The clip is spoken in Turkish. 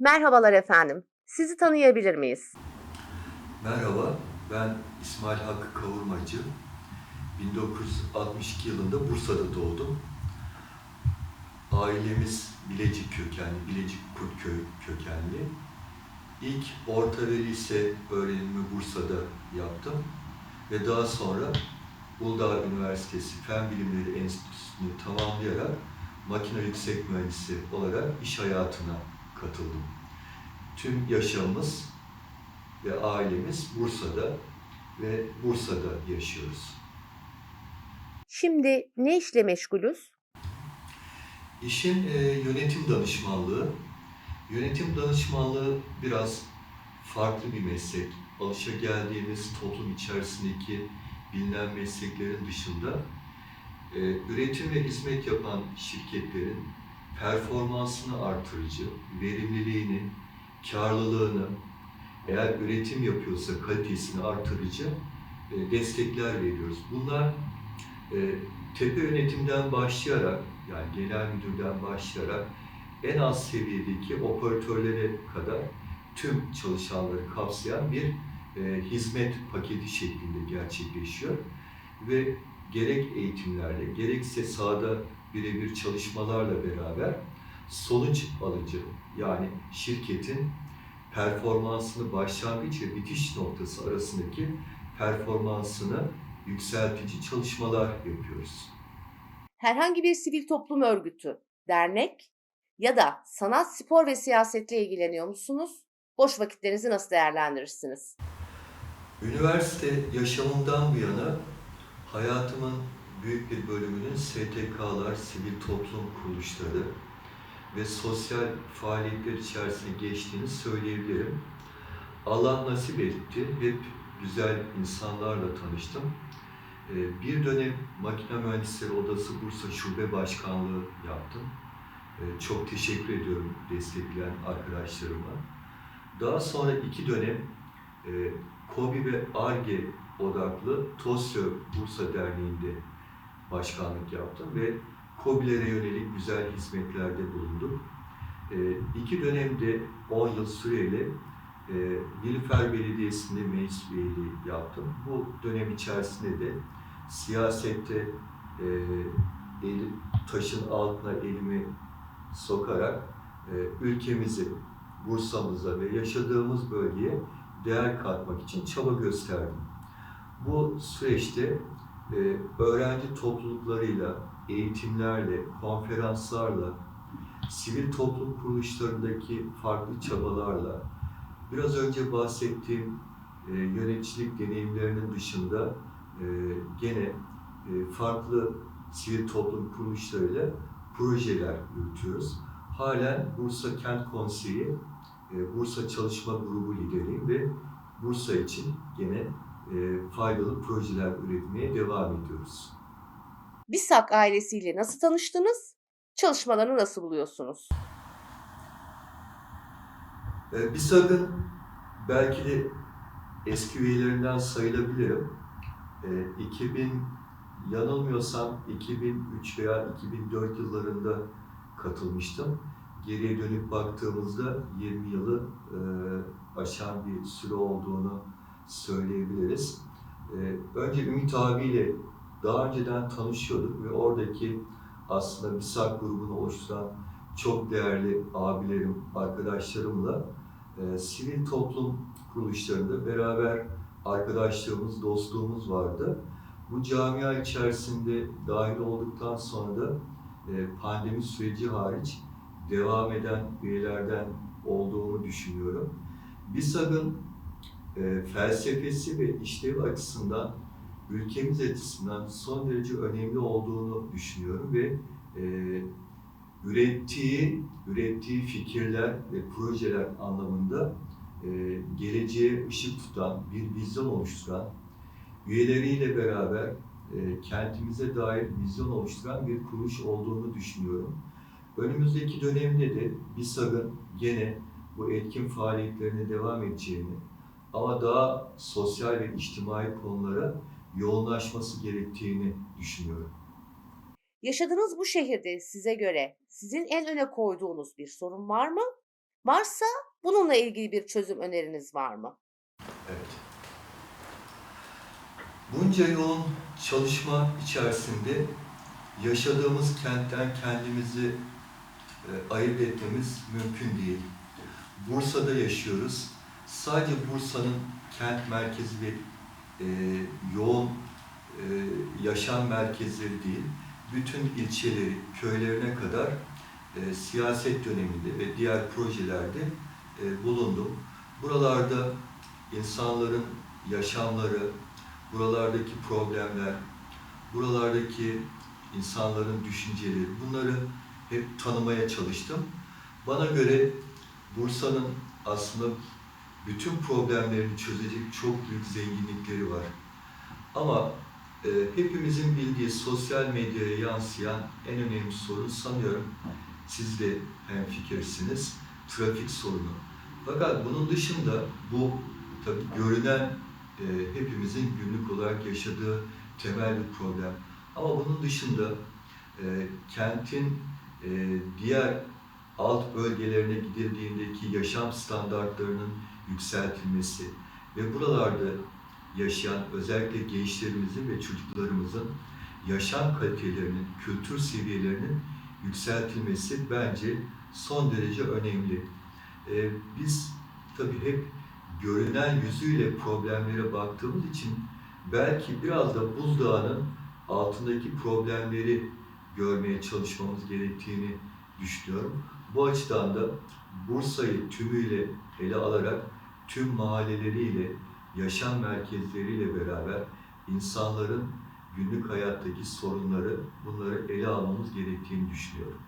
Merhabalar efendim. Sizi tanıyabilir miyiz? Merhaba, ben İsmail Hakkı Kavurmacı. 1962 yılında Bursa'da doğdum. Ailemiz Bilecik kökenli, Bilecik Kurtköy kökenli. İlk orta ve lise öğrenimi Bursa'da yaptım. Ve daha sonra Uludağ Üniversitesi Fen Bilimleri Enstitüsü'nü tamamlayarak makine yüksek mühendisi olarak iş hayatına katıldım. Tüm yaşamımız ve ailemiz Bursa'da ve Bursa'da yaşıyoruz. Şimdi ne işle meşgulüz? İşin e, yönetim danışmanlığı. Yönetim danışmanlığı biraz farklı bir meslek. Alışa geldiğimiz toplum içerisindeki bilinen mesleklerin dışında e, üretim ve hizmet yapan şirketlerin performansını artırıcı, verimliliğini, karlılığını, eğer üretim yapıyorsa kalitesini artırıcı e, destekler veriyoruz. Bunlar e, tepe yönetimden başlayarak yani genel müdürden başlayarak en az seviyedeki operatörlere kadar tüm çalışanları kapsayan bir e, hizmet paketi şeklinde gerçekleşiyor ve gerek eğitimlerle gerekse sahada birebir çalışmalarla beraber sonuç alıcı yani şirketin performansını başlangıç ve bitiş noktası arasındaki performansını yükseltici çalışmalar yapıyoruz. Herhangi bir sivil toplum örgütü, dernek ya da sanat, spor ve siyasetle ilgileniyor musunuz? Boş vakitlerinizi nasıl değerlendirirsiniz? Üniversite yaşamımdan bu yana hayatımın büyük bir bölümünün STK'lar, sivil toplum kuruluşları ve sosyal faaliyetler içerisinde geçtiğini söyleyebilirim. Allah nasip etti. Hep güzel insanlarla tanıştım. Ee, Bir dönem Makine Mühendisleri Odası Bursa Şube Başkanlığı yaptım. Ee, Çok teşekkür ediyorum destekleyen arkadaşlarıma. Daha sonra iki dönem e, KOBİ ve ARGE odaklı TOSYO Bursa Derneği'nde başkanlık yaptım ve KOBİ'lere yönelik güzel hizmetlerde bulundum. E, iki dönemde 10 yıl süreyle e, Nilüfer Belediyesi'nde meclis üyeliği yaptım. Bu dönem içerisinde de siyasette e, el, taşın altına elimi sokarak e, ülkemizi, Bursa'mıza ve yaşadığımız bölgeye değer katmak için çaba gösterdim. Bu süreçte e, öğrenci topluluklarıyla, eğitimlerle, konferanslarla, sivil toplum kuruluşlarındaki farklı çabalarla, biraz önce bahsettiğim e, yöneticilik deneyimlerinin dışında e, gene e, farklı sivil toplum kuruluşlarıyla projeler yürütüyoruz. Halen Bursa Kent Konseyi, e, Bursa Çalışma Grubu lideriyim ve Bursa için gene faydalı projeler üretmeye devam ediyoruz. BİSAK ailesiyle nasıl tanıştınız? Çalışmalarını nasıl buluyorsunuz? E, BİSAG'ın belki de eski üyelerinden sayılabilirim. E, 2000 yanılmıyorsam 2003 veya 2004 yıllarında katılmıştım. Geriye dönüp baktığımızda 20 yılı e, aşan bir süre olduğunu söyleyebiliriz. E, önce Ümit abiyle daha önceden tanışıyorduk ve oradaki aslında BİSAG grubunu oluşturan çok değerli abilerim, arkadaşlarımla e, sivil toplum kuruluşlarında beraber arkadaşlığımız, dostluğumuz vardı. Bu camia içerisinde dahil olduktan sonra da e, pandemi süreci hariç devam eden üyelerden olduğumu düşünüyorum. BİSAG'ın e, felsefesi ve işlevi açısından ülkemiz açısından son derece önemli olduğunu düşünüyorum ve e, ürettiği ürettiği fikirler ve projeler anlamında e, geleceğe ışık tutan bir vizyon oluşturan üyeleriyle beraber e, kentimize dair vizyon oluşturan bir kuruluş olduğunu düşünüyorum. Önümüzdeki dönemde de BİSAG'ın gene bu etkin faaliyetlerine devam edeceğini ama daha sosyal ve içtimai konulara yoğunlaşması gerektiğini düşünüyorum. Yaşadığınız bu şehirde size göre sizin en öne koyduğunuz bir sorun var mı? Varsa bununla ilgili bir çözüm öneriniz var mı? Evet. Bunca yoğun çalışma içerisinde yaşadığımız kentten kendimizi e, ayırt etmemiz mümkün değil. Bursa'da yaşıyoruz. Sadece Bursa'nın kent merkezi ve e, yoğun e, yaşam merkezleri değil, bütün ilçeleri, köylerine kadar e, siyaset döneminde ve diğer projelerde e, bulundum. Buralarda insanların yaşamları, buralardaki problemler, buralardaki insanların düşünceleri, bunları hep tanımaya çalıştım. Bana göre Bursa'nın aslında bütün problemlerini çözecek çok büyük zenginlikleri var. Ama e, hepimizin bildiği sosyal medyaya yansıyan en önemli sorun sanıyorum siz de hemfikirsiniz, trafik sorunu. Fakat bunun dışında bu tabii görünen e, hepimizin günlük olarak yaşadığı temel bir problem. Ama bunun dışında e, kentin e, diğer alt bölgelerine gidildiğindeki yaşam standartlarının yükseltilmesi ve buralarda yaşayan özellikle gençlerimizin ve çocuklarımızın yaşam kalitelerinin, kültür seviyelerinin yükseltilmesi bence son derece önemli. Ee, biz tabii hep görünen yüzüyle problemlere baktığımız için belki biraz da buzdağının altındaki problemleri görmeye çalışmamız gerektiğini düşünüyorum. Bu açıdan da Bursa'yı tümüyle ele alarak tüm mahalleleriyle, yaşam merkezleriyle beraber insanların günlük hayattaki sorunları, bunları ele almamız gerektiğini düşünüyorum.